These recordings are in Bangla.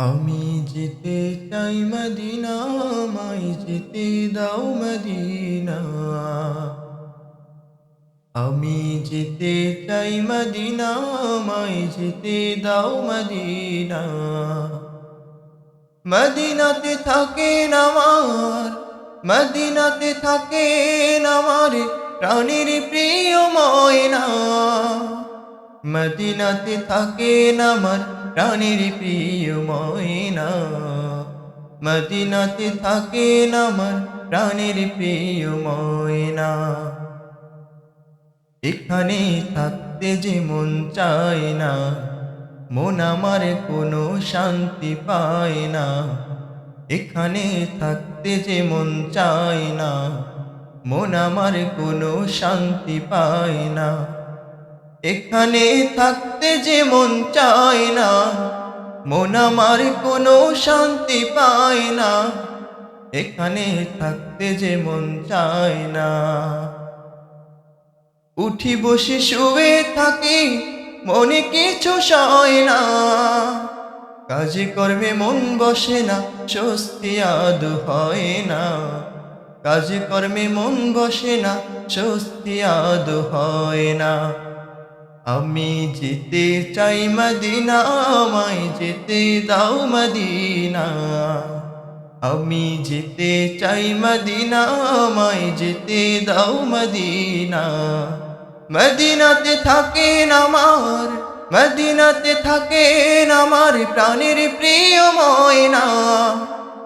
আমি যেতে চাই মদিনা মাই যেতে দাও মদিনা। আমি যেতে চাই মদিনা মাই যেতে দাও মদিনা। মদিনাতে থাকেন আমার, মদিনাতে থাকেন আমার। প্রাণীর প্রিয় ময়না মদিনাতে থাকেন আমার প্রাণীর প্রিয় ময়না। মদিনাতে থাকেন আমার প্রাণীর প্রিয় ময়না। এখানে থাকতে যে মন চায় না, মন আমার কোনো শান্তি পায় না। এখানে থাকতে যে মন চায় না, মন আমার কোনো শান্তি পায় না। এখানে থাকতে যে মন চায় না, মন আমার কোনো শান্তি পায় না। এখানে থাকতে যে মন চায় না। উঠি বসে শুয়ে থাকি, মনে কিছু সয় না। কাজে কর্মে মন বসে না, স্বস্তি আদ হয় না। কাজে কর্মে মন বসে না, স্বস্তি আদ হয় না। আমি যেতে চাই মদিনা, আমায় যেতে দাও মদিনা। আমি যেতে চাই মদিনা, আমায় যেতে দাও মদিনা। মদিনাতে থাকেন আমার, মদিনাতে থাকেন আমার প্রাণের প্রিয় ময়না।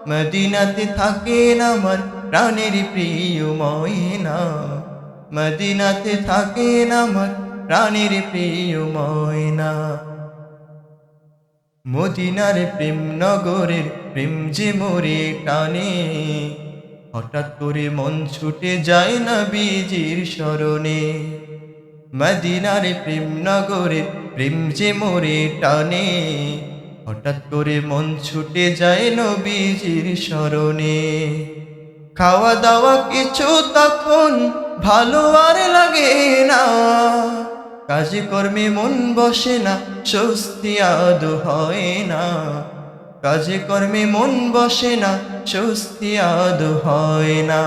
মদিনাতে থাকেন আমার প্রাণের প্রিয় ময়না। মদিনাতে থাকেন আমার প্রাণের প্রিয় ময়না। মদিনার প্রেম নগরের প্রেম যে মোরে টানে, হঠাৎ করে মন ছুটে যায় না বীজির স্মরণে। মদিনার প্রেম নগরের প্রেম যে মোরে টানে, হঠাৎ করে মন ছুটে যায় নবীজির স্মরণে। খাওয়া দাওয়া কিছু তখন ভালো আর লাগে না। কাজে কর্মে মন বসে না, স্বস্তি আদ হয় না। কাজে কর্মে মন বসে না, স্বস্তি আদ হয় না।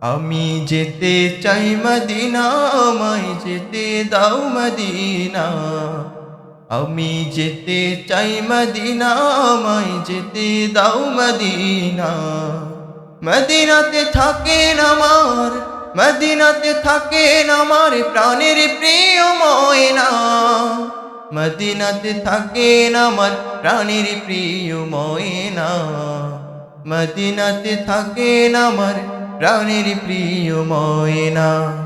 আমি যেতে চাই মদিনা, আমায় যেতে দাও মদিনা। আমি যেতে চাই মদিনা, আমায় যেতে দাও মদিনা। মদিনাতে থাকেন আমার মদিনাতে থাকেন আমার প্রাণের প্রিয় ময়না। মদিনাতে থাকেন আমার প্রাণের প্রিয় ময়না। মদিনাতে থাকেন আমার প্রাণের প্রিয় ময়না।